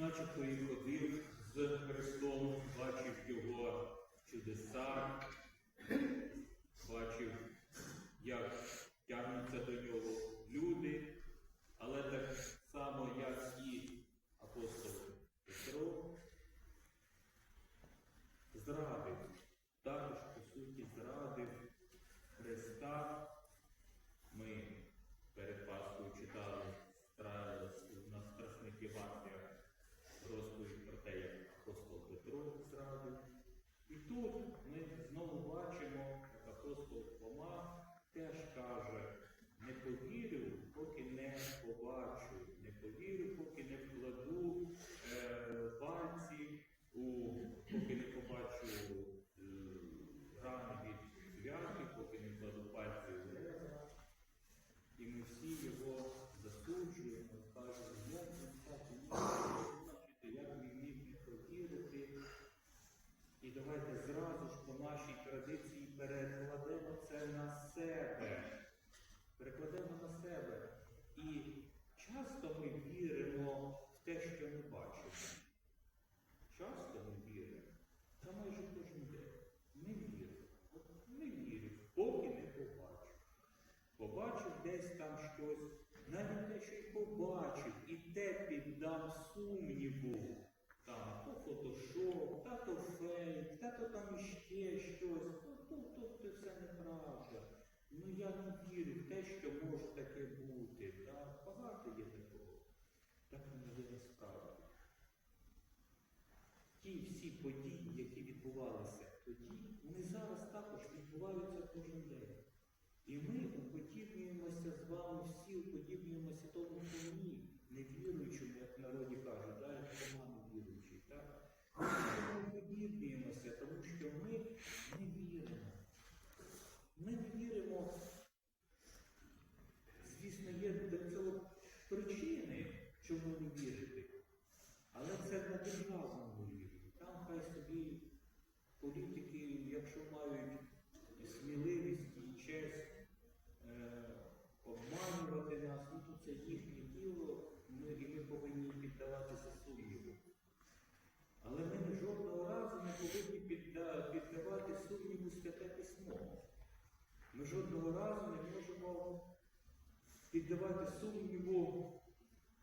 начебто і ходив з Христом, бачив його чудеса, бачив, як тягнуться до нього люди, але так само, як і апостол Петро, зрадив, також, по суті, зрадив Христа. Ми перед Пасхою читали стра- на страшних Євангеліях розповідь про те, як апостол Петро зрадив. І тут ми знову бачимо, апостол Тома теж каже, не повірю, поки не побачу, не повірю, поки не вкладу е, пальці, у, поки не побачу е, рани від зв'язки, поки не вкладу пальці у леза. І ми всі його засуджуємо, кажемо, як він так міг бачити, як він міг не повірити. І давайте зразу ж по нашій традиції перекладемо це на себе. Перекладемо на себе. І часто ми віримо в те, що ми бачимо. Часто ми віримо. Та майже кожен день. Не вірю. От Не вірю, поки не побачу. Побачив десь там щось, навіть те, що й побачив, і те піддам сумніву. Там то фотошоп, та то фейк, та то там іще щось. То, то, то, то все неправда. Ну я не вірю в те, що може таке бути. Так? Багато є такого. Так не є насправді. Ті всі події, які відбувалися тоді, вони зараз також відбуваються кожен день. І ми уподібнюємося з вами всі, уподібнюємося тому самі, невіруючому, як в народі кажуть, да, як Роман віруючий. Так? Ми уподібнюємося, тому що ми не віримо. Ми не віримо. Звісно, є до цього причини, чому не вірити. Але це на державному рівні. Там хай собі політики, якщо мають сміливість і честь е, обманювати нас, ну то це їхнє діло, ми, і ми повинні піддаватися сумніву. Але ми жодного разу не повинні підда- піддавати сумніву святе письмо. Ми жодного разу не можемо піддавати сумніву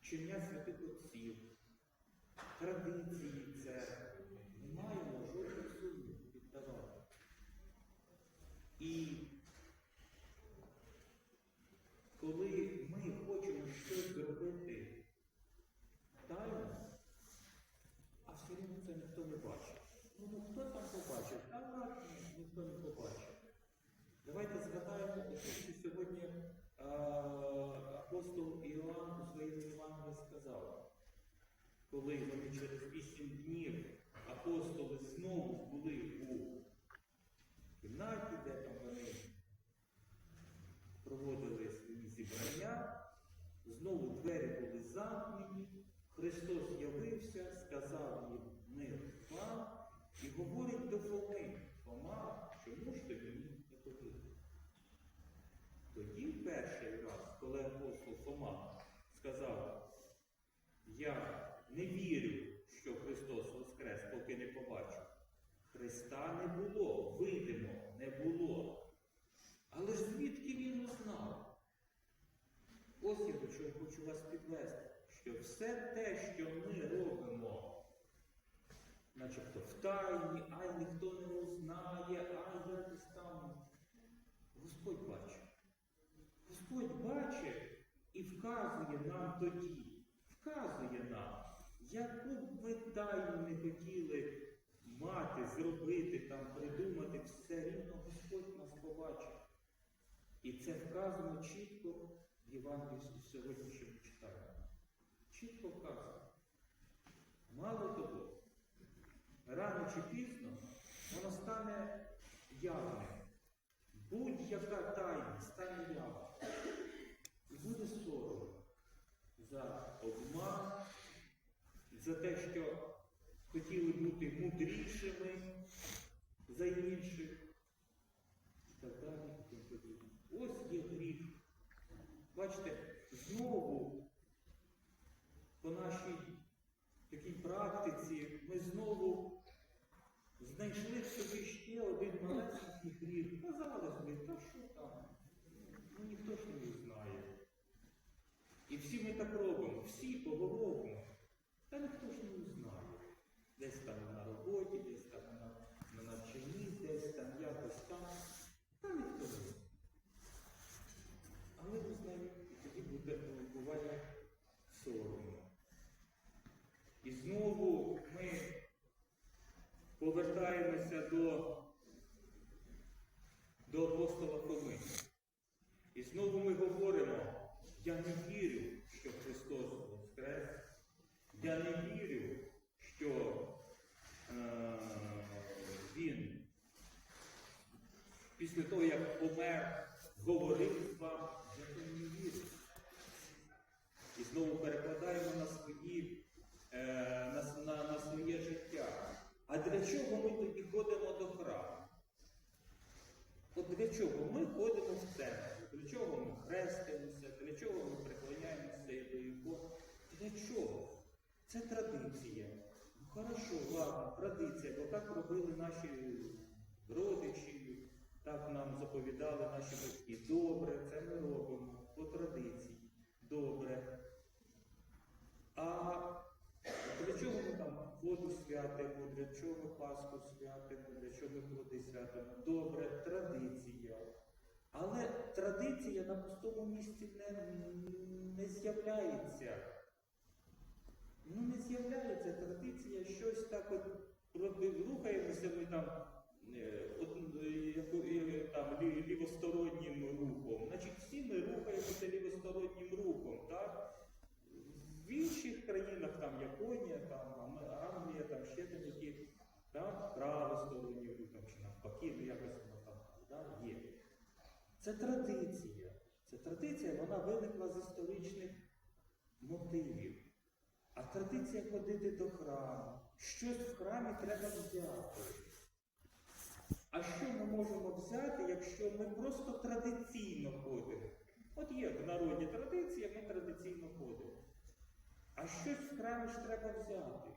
вчення святих отців, традиції церкви. Не маємо жодних сумнівів піддавати. І коли ми хочемо щось зробити тайно, а все рівно це ніхто не бачить. Ну, ну хто там побачив? Та так, ні, ніхто не побачив. Давайте згадаємо, те, що сьогодні е, апостол Іоанн у своєму Євангелії сказав. Коли вони через вісім днів апостоли знову були у кімнаті, де там вони проводили свої зібрання, знову двері були замкнені, Христос з'явився, сказав їм мир вам і говорить до Фоми, Фома, чому ж ти мені не повірив? Тоді перший раз, коли апостол Фома сказав, я не вірю, що Христос воскрес, поки не побачу. Христа не було, видимо, не було. Але ж звідки він узнав? Ось я чого хочу вас підвести, що все те, що ми робимо, начебто в тайні, ай ніхто не узнає, ай якось там. Господь бачить. Господь бачить і вказує нам тоді, вказує нам, яку б тайну не хотіли мати, зробити, там, придумати, все рівно Господь нас побачить. І це вказано чітко в Євангелії сьогодні, що ми читаємо. Чітко вказано. Мало того, рано чи пізно воно стане явним. Будь-яка тайна стане явною. І буде соромно за обман, за те, що хотіли бути мудрішими за інших і так далі. Ось є гріх. Бачите, знову по нашій такій практиці ми знову знайшли в собі ще один малесенький гріх. Казалось би, та що там? Ну ніхто ж не знає. І всі ми так робимо, всі поголовно. Та ніхто ж не знає. Десь там на роботі, десь там на, на навчанні, десь там якось там. Та ніхто не знає. Але визнаю, і тоді буде, буває соромно. І знову ми повертаємося до, до апостола Фоми. І знову ми говоримо, я не вірю, що Христос воскрес. Я не вірю, що е, Він після того, як помер, говорив з вами, я в це не вірю. І знову перекладаємо на свої, е, на, с- на, на своє життя. А для чого ми тоді ходимо до храму? От для чого ми ходимо? Для чого ми хрестимося? Для чого ми приклоняємося і до ікон? Для чого? Це традиція. Хорошо, ладно, традиція, бо так робили наші родичі, так нам заповідали наші батьки. Добре, це ми робимо по традиції. Добре. А для чого ми там воду святимо, для чого Пасху святимо, для чого ми плоди святимо? Добре, традиція. Але традиція на пустому місці не, не з'являється. Ну, не з'являється традиція, щось так от рухаємося ми там, е, от, е, е, там лівостороннім рухом. Значить, всі ми рухаємося лівостороннім рухом, так? В інших країнах, там Японія, там Англія, там ще там які, там правосторонній рух, там, чи навпаки, ну якось воно там да, є. Це традиція. Це традиція, вона виникла з історичних мотивів. А традиція ходити до храму. Щось в храмі треба взяти. А що ми можемо взяти, якщо ми просто традиційно ходимо? От є в народі традиція, ми традиційно ходимо. А щось в храмі ж треба взяти.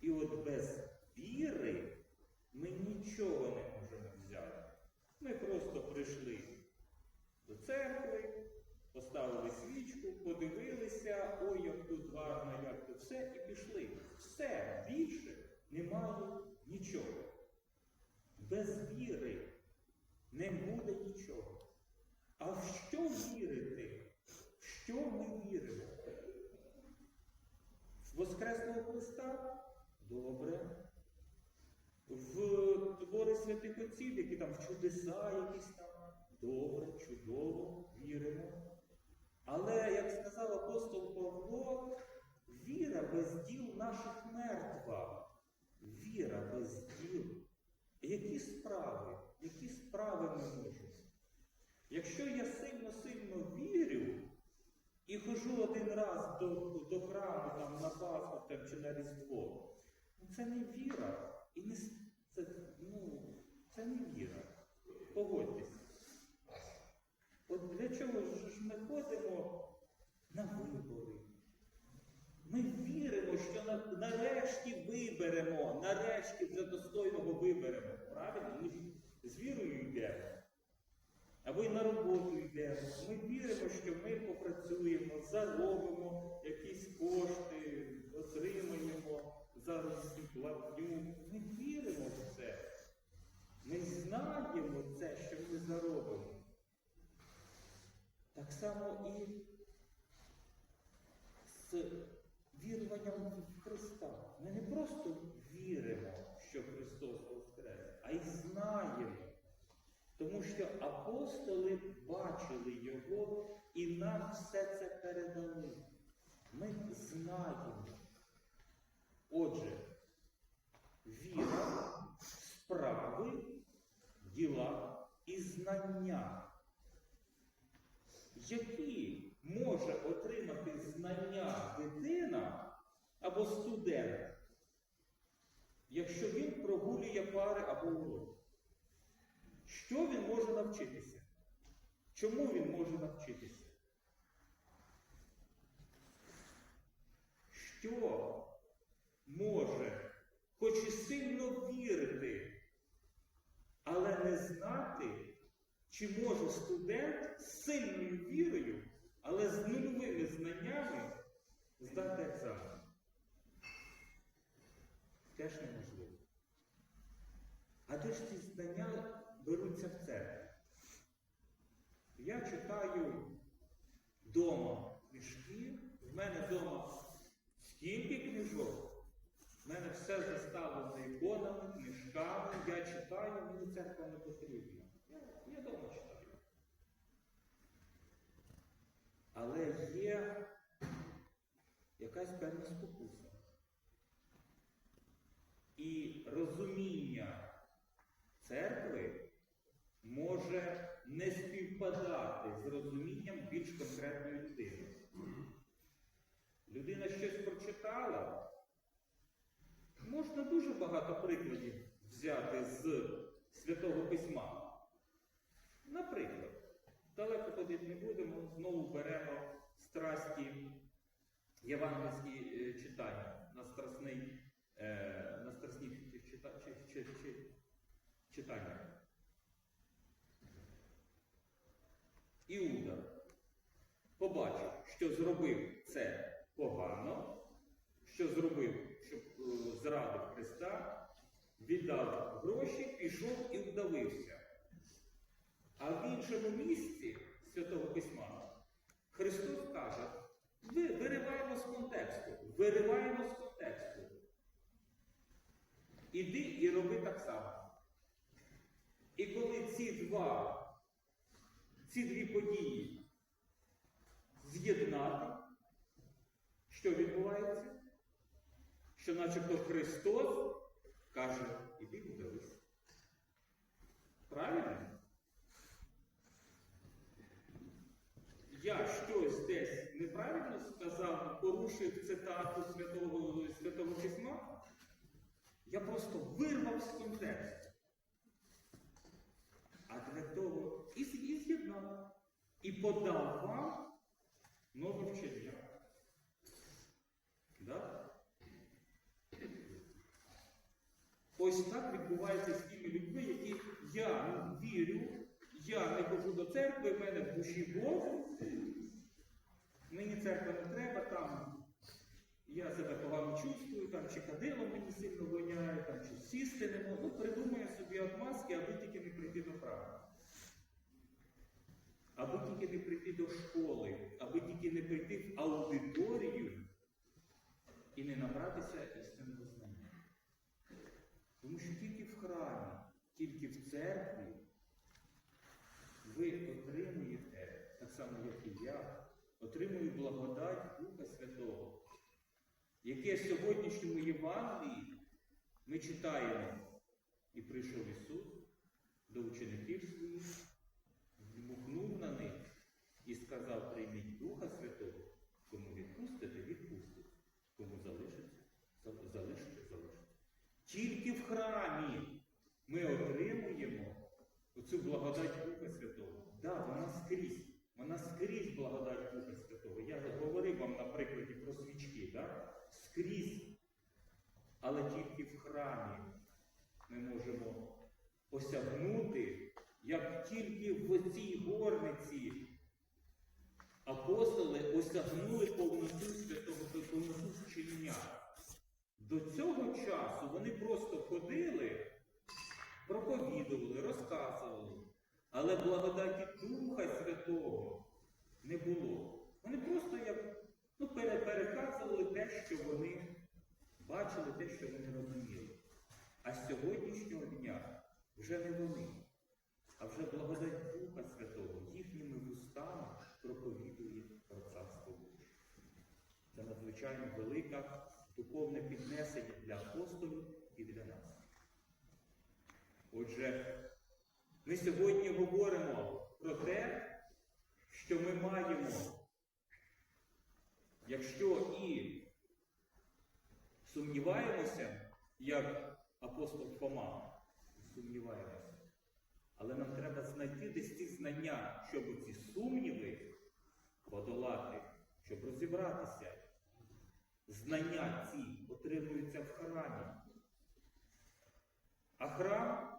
І от без віри ми нічого не можемо взяти. Ми просто прийшли до церкви, поставили свічку, подивилися, ой, як тут гарно, як тут все, і пішли. Все, більше немає нічого. Без віри не буде нічого. А в що вірити? В що ми віримо? В Воскресного Христа? Добре. В твори святих отців, які там в чудеса якісь там. Добре, чудово, віримо. Але, як сказав апостол Павло, віра без діл наших мертва. Віра без діл. Які справи? Які справи ми можемо? Якщо я сильно-сильно вірю і хожу один раз до, до храму там, на Пасху чи на Різдво, ну це не віра. І не, с- це, ну, це не віра. Погодьтесь. От для чого ж ми ходимо на вибори? Ми віримо, що нарешті виберемо, нарешті вже достойного виберемо. Правильно? Ми з вірою йдемо. Або й на роботу йдемо. Ми віримо, що ми попрацюємо, заробимо якісь кошти, отримаємо заробітну платню. Ми віримо в це. Ми знаємо це, що ми заробимо. Так само і з віруванням в Христа. Ми не просто віримо, що Христос воскрес, а й знаємо. Тому що апостоли бачили Його і нам все це передали. Ми знаємо. Отже, віра, справи, діла і знання. Які може отримати знання дитина або студент, якщо він прогулює пари або уроки? Що він може навчитися? Чому він може навчитися? Що може, хоч і сильно вірити, але не знати, чи може студент з сильною вірою, але з нульовими знаннями здати екзамен. Теж неможливо. А де ж ці знання беруться в церкві? Я читаю вдома книжки, в мене вдома. Все заставлено іконами, книжками, я читаю, мені церква не потрібна. Я, вдома читаю. Але є якась певна спокуса. І розуміння церкви може не співпадати з розумінням більш конкретної людини. Людина щось прочитала. Багато прикладів взяти з Святого Письма. Наприклад, далеко ходити не будемо, знову беремо страсті євангельські е, читання на страсний, е, на страсні чита- чи- чи- чи- читання. Іуда побачив, що зробив це погано, що зробив, зрадив Христа, віддав гроші, пішов і вдавився. А в іншому місці Святого Письма Христос каже, ви вириваємо з контексту, вириваємо з контексту. Іди і роби так само. І коли ці два, ці дві події з'єднати, що відбувається? Що начебто Христос каже, іди подивись. Правильно? Я щось десь неправильно сказав, порушив цитату Святого, Святого Письма, я просто вирвав з контексту. А для того і з'єднав. І подав вам нове вчення. Да? Ось так відбувається з тими людьми, які я вірю, я не хожу до церкви, в мене в душі Бог. Мені церква не треба, там я себе погано чувствую, там чи кадило мені сильно воняє, там чи сісти не можу. Ну, придумаю собі отмазки, аби тільки не прийти до храму. Аби тільки не прийти до школи, аби тільки не прийти в аудиторію і не набратися істинного. Тому що тільки в храмі, тільки в церкві ви отримуєте, так само, як і я, отримую благодать Духа Святого, яке в сьогоднішньому Євангелії ми читаємо, і прийшов Ісус до учеників своїх, дмухнув на них і сказав, прийміть Духа Святого, Тільки в храмі ми отримуємо оцю благодать Духа Святого. Так, да, вона скрізь. Вона скрізь благодать Духа Святого. Я говорив вам на прикладі про свічки, да? скрізь. Але тільки в храмі ми можемо осягнути, як тільки в цій горниці апостоли осягнули повноту святого повноту вчення. До цього часу вони просто ходили, проповідували, розказували, але благодаті Духа Святого не було. Вони просто як ну, переказували те, що вони бачили, те, що вони розуміли. А з сьогоднішнього дня вже не вони, а вже благодать Духа Святого їхніми вустами проповідує про Царство Боже. Це надзвичайно велика духовне піднесення для апостолів і для нас. Отже, ми сьогодні говоримо про те, що ми маємо, якщо і сумніваємося, як апостол Фома, сумніваємося. Але нам треба знайти десь ці знання, щоб ці сумніви подолати, щоб розібратися. Знання ці отримуються в храмі. А храм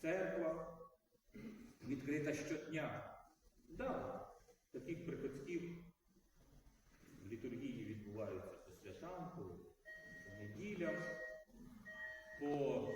церква відкрита щодня. Да, таких приходськів в літургії відбуваються по святам, по неділям, по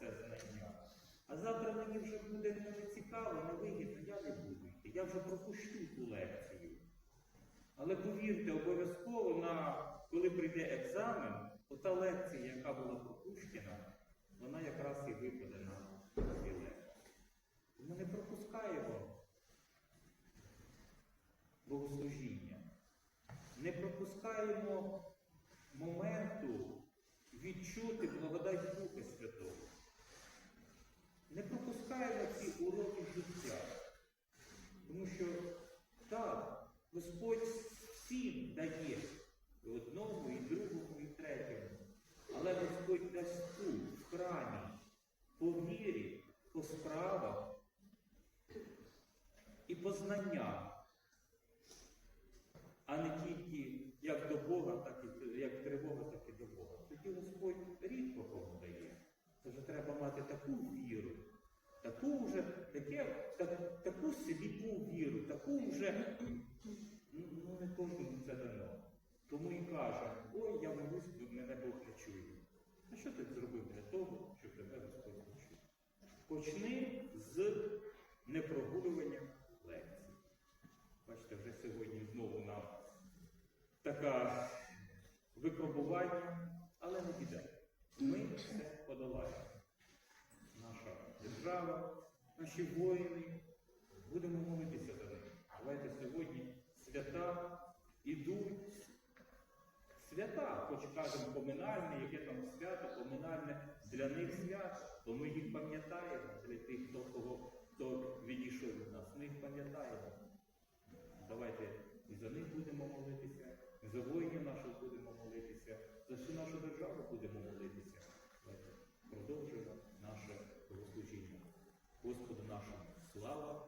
це знання. А завтра мені вже буде не цікаво, не вигідно, я не буду. Я вже пропущу ту лекцію. Але повірте, обов'язково на коли прийде екзамен, ота лекція, яка була пропущена, вона якраз і випаде на цій лекції. Ми не пропускаємо богослужіння, не пропускаємо моменту відчути благодать Духа Святого. Не пропускаємо ці уроки життя. Тому що так, Господь всім дає і одному, і другому, і третьому. Але Господь дасть тут, в храмі, по вірі, по справах і по знанням, а не тільки як до Бога, так і як тривога, так і до Бога. Тоді Господь рідко кому дає. Вже треба мати таку віру, таку вже, таке, так, таку сліпу віру, таку вже ну, ну, не кожному це дано. Тому і каже, ой, я молюсь, мене Бог не чує. А що ти зробив для того, щоб тебе Господь почув? Почни з непрогулювання лекцій. Бачите, вже сьогодні знову нам така випробування, але не біда. Ми це подолаємо. Держава, наші воїни, будемо молитися за них. Давайте сьогодні свята ідуть. Свята, хоч кажемо поминальне, яке там свято, поминальне для них свято, то ми їх пам'ятаємо, для тих, хто, кого, хто відійшов від нас, ми їх пам'ятаємо. Давайте і за них будемо молитися, і за воїнів наших будемо молитися, за всю нашу державу будемо молитися. слава